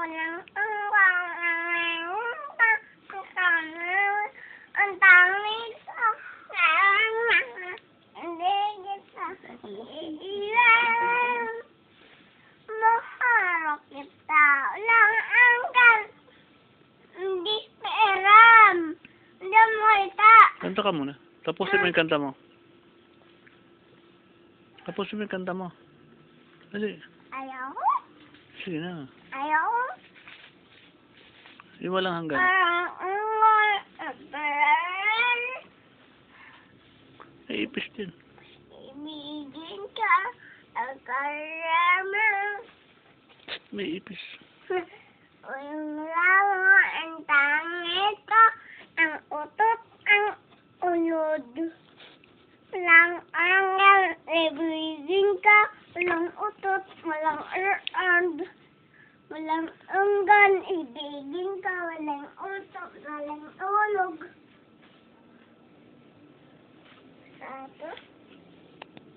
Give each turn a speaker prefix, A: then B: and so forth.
A: Walang ang ang ang dami sa hindi kita ilan mahal kita lang ang kan hindi peram hindi mo kita
B: Kanta ka muna. Tapusin mo yung kanta mo. Tapusin mo yung kanta mo. Dali.
A: ayaw
B: Sige na.
A: Ayaw
B: Yung walang hanggan.
A: ang ang
B: Ay, ipis din.
A: Ibigin ka ang karama.
B: May ipis.
A: Walang ang tangit ko, ang utot, ang unod. Walang angal, ibigin ka, walang utot, walang arand. Walang anggan, ibigin ka, walang utot, walang ulog. Satu,